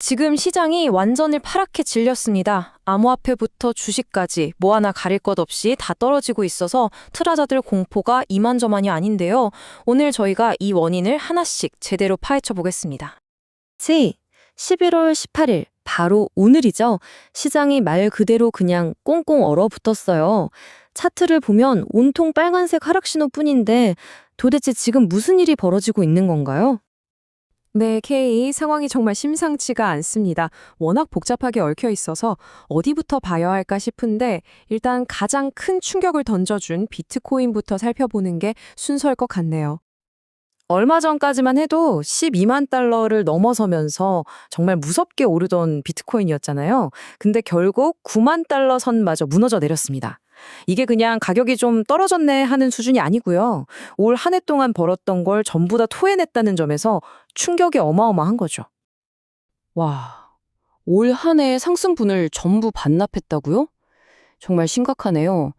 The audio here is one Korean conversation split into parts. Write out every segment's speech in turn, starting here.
지금 시장이 완전히 파랗게 질렸습니다. 암호화폐부터 주식까지 뭐 하나 가릴 것 없이 다 떨어지고 있어서 투자자들 공포가 이만저만이 아닌데요. 오늘 저희가 이 원인을 하나씩 제대로 파헤쳐 보겠습니다. 지 11월 18일 바로 오늘이죠. 시장이 말 그대로 그냥 꽁꽁 얼어붙었어요. 차트를 보면 온통 빨간색 하락 신호뿐인데 도대체 지금 무슨 일이 벌어지고 있는 건가요? 네, K 상황이 정말 심상치가 않습니다. 워낙 복잡하게 얽혀 있어서 어디부터 봐야 할까 싶은데 일단 가장 큰 충격을 던져준 비트코인부터 살펴보는 게 순서일 것 같네요. 얼마 전까지만 해도 12만 달러를 넘어서면서 정말 무섭게 오르던 비트코인이었잖아요. 근데 결국 9만 달러 선마저 무너져 내렸습니다. 이게 그냥 가격이 좀 떨어졌네 하는 수준이 아니고요. 올 한 해 동안 벌었던 걸 전부 다 토해냈다는 점에서 충격이 어마어마한 거죠. 와, 올 한 해의 상승분을 전부 반납했다고요? 정말 심각하네요.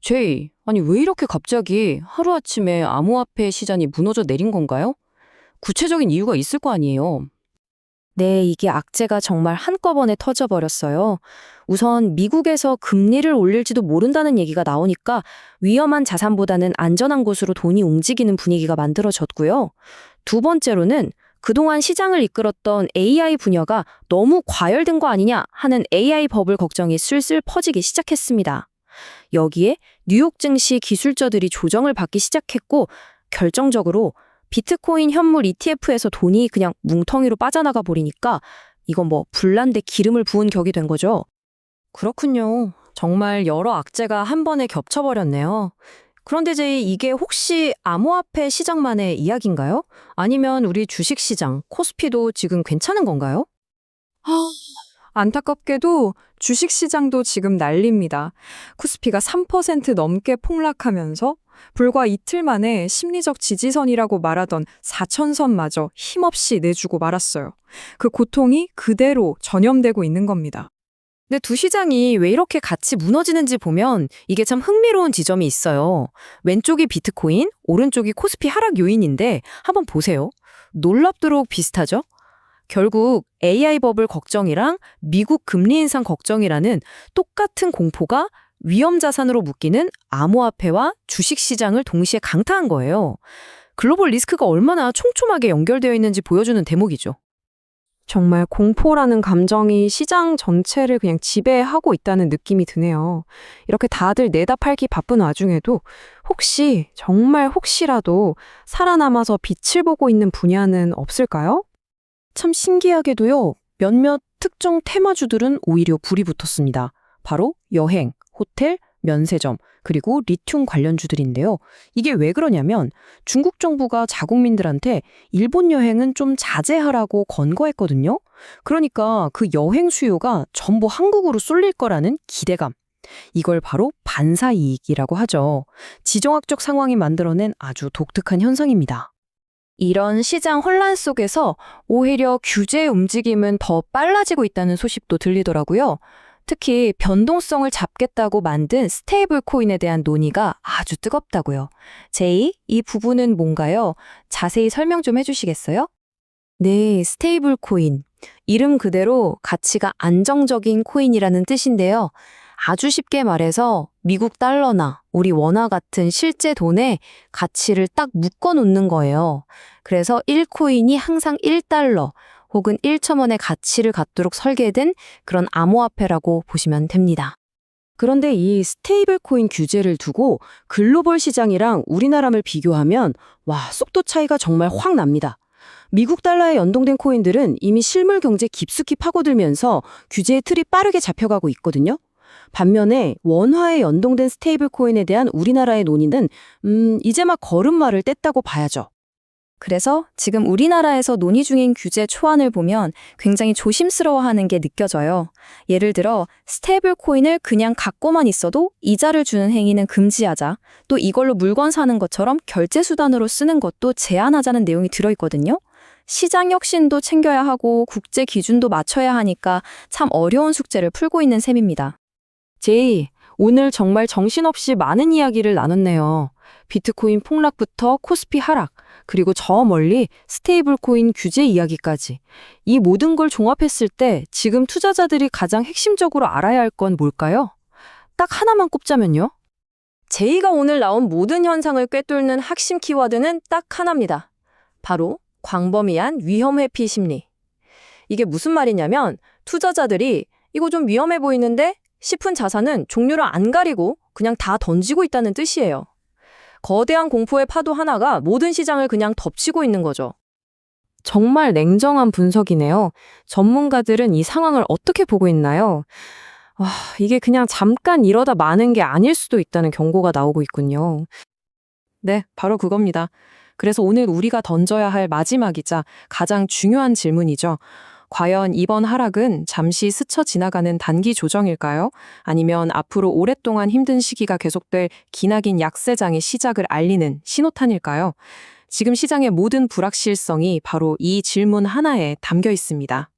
제이, 아니 왜 이렇게 갑자기 하루아침에 암호화폐 시장이 무너져 내린 건가요? 구체적인 이유가 있을 거 아니에요. 네, 이게 악재가 정말 한꺼번에 터져버렸어요. 우선 미국에서 금리를 올릴지도 모른다는 얘기가 나오니까 위험한 자산보다는 안전한 곳으로 돈이 움직이는 분위기가 만들어졌고요. 두 번째로는 그동안 시장을 이끌었던 AI 분야가 너무 과열된 거 아니냐 하는 AI 버블 걱정이 슬슬 퍼지기 시작했습니다. 여기에 뉴욕 증시 기술저들이 조정을 받기 시작했고 결정적으로 비트코인 현물 ETF에서 돈이 그냥 뭉텅이로 빠져나가 버리니까 이건 뭐 불난데 기름을 부은 격이 된 거죠. 그렇군요. 정말 여러 악재가 한 번에 겹쳐버렸네요. 그런데 제 이게 혹시 암호화폐 시장만의 이야기인가요? 아니면 우리 주식시장, 코스피도 지금 괜찮은 건가요? 안타깝게도 주식시장도 지금 난립니다. 코스피가 3% 넘게 폭락하면서 불과 이틀 만에 심리적 지지선이라고 말하던 4천선마저 힘없이 내주고 말았어요. 그 고통이 그대로 전염되고 있는 겁니다. 근데 두 시장이 왜 이렇게 같이 무너지는지 보면 이게 참 흥미로운 지점이 있어요. 왼쪽이 비트코인, 오른쪽이 코스피 하락 요인인데 한번 보세요. 놀랍도록 비슷하죠? 결국 AI 버블 걱정이랑 미국 금리 인상 걱정이라는 똑같은 공포가 위험 자산으로 묶이는 암호화폐와 주식 시장을 동시에 강타한 거예요. 글로벌 리스크가 얼마나 촘촘하게 연결되어 있는지 보여주는 대목이죠. 정말 공포라는 감정이 시장 전체를 그냥 지배하고 있다는 느낌이 드네요. 이렇게 다들 내다 팔기 바쁜 와중에도 혹시, 정말 혹시라도 살아남아서 빛을 보고 있는 분야는 없을까요? 참 신기하게도요, 몇몇 특정 테마주들은 오히려 불이 붙었습니다. 바로 여행, 호텔, 면세점, 그리고 리튬 관련주들인데요. 이게 왜 그러냐면 중국 정부가 자국민들한테 일본 여행은 좀 자제하라고 권고했거든요. 그러니까 그 여행 수요가 전부 한국으로 쏠릴 거라는 기대감. 이걸 바로 반사이익이라고 하죠. 지정학적 상황이 만들어낸 아주 독특한 현상입니다. 이런 시장 혼란 속에서 오히려 규제 움직임은 더 빨라지고 있다는 소식도 들리더라고요. 특히 변동성을 잡겠다고 만든 스테이블 코인에 대한 논의가 아주 뜨겁다고요. 제이, 이 부분은 뭔가요? 자세히 설명 좀 해주시겠어요? 네, 스테이블 코인. 이름 그대로 가치가 안정적인 코인이라는 뜻인데요. 아주 쉽게 말해서 미국 달러나 우리 원화 같은 실제 돈에 가치를 딱 묶어 놓는 거예요. 그래서 1코인이 항상 1달러 혹은 1첨원의 가치를 갖도록 설계된 그런 암호화폐라고 보시면 됩니다. 그런데 이 스테이블 코인 규제를 두고 글로벌 시장이랑 우리나라를 비교하면 와, 속도 차이가 정말 확 납니다. 미국 달러에 연동된 코인들은 이미 실물 경제 깊숙이 파고들면서 규제의 틀이 빠르게 잡혀가고 있거든요. 반면에 원화에 연동된 스테이블 코인에 대한 우리나라의 논의는 음, 이제 막 걸음마를 뗐다고 봐야죠. 그래서 지금 우리나라에서 논의 중인 규제 초안을 보면 굉장히 조심스러워하는 게 느껴져요. 예를 들어 스테이블 코인을 그냥 갖고만 있어도 이자를 주는 행위는 금지하자. 또 이걸로 물건 사는 것처럼 결제 수단으로 쓰는 것도 제한하자는 내용이 들어 있거든요. 시장 혁신도 챙겨야 하고 국제 기준도 맞춰야 하니까 참 어려운 숙제를 풀고 있는 셈입니다. 제이, 오늘 정말 정신없이 많은 이야기를 나눴네요. 비트코인 폭락부터 코스피 하락, 그리고 저 멀리 스테이블 코인 규제 이야기까지. 이 모든 걸 종합했을 때 지금 투자자들이 가장 핵심적으로 알아야 할 건 뭘까요? 딱 하나만 꼽자면요. 제이가 오늘 나온 모든 현상을 꿰뚫는 핵심 키워드는 딱 하나입니다. 바로 광범위한 위험 회피 심리. 이게 무슨 말이냐면 투자자들이 이거 좀 위험해 보이는데 싶은 자산은 종류를 안 가리고 그냥 다 던지고 있다는 뜻이에요. 거대한 공포의 파도 하나가 모든 시장을 그냥 덮치고 있는 거죠. 정말 냉정한 분석이네요. 전문가들은 이 상황을 어떻게 보고 있나요? 아, 이게 그냥 잠깐 이러다 마는 게 아닐 수도 있다는 경고가 나오고 있군요. 네, 바로 그겁니다. 그래서 오늘 우리가 던져야 할 마지막이자 가장 중요한 질문이죠. 과연 이번 하락은 잠시 스쳐 지나가는 단기 조정일까요? 아니면 앞으로 오랫동안 힘든 시기가 계속될 기나긴 약세장의 시작을 알리는 신호탄일까요? 지금 시장의 모든 불확실성이 바로 이 질문 하나에 담겨 있습니다.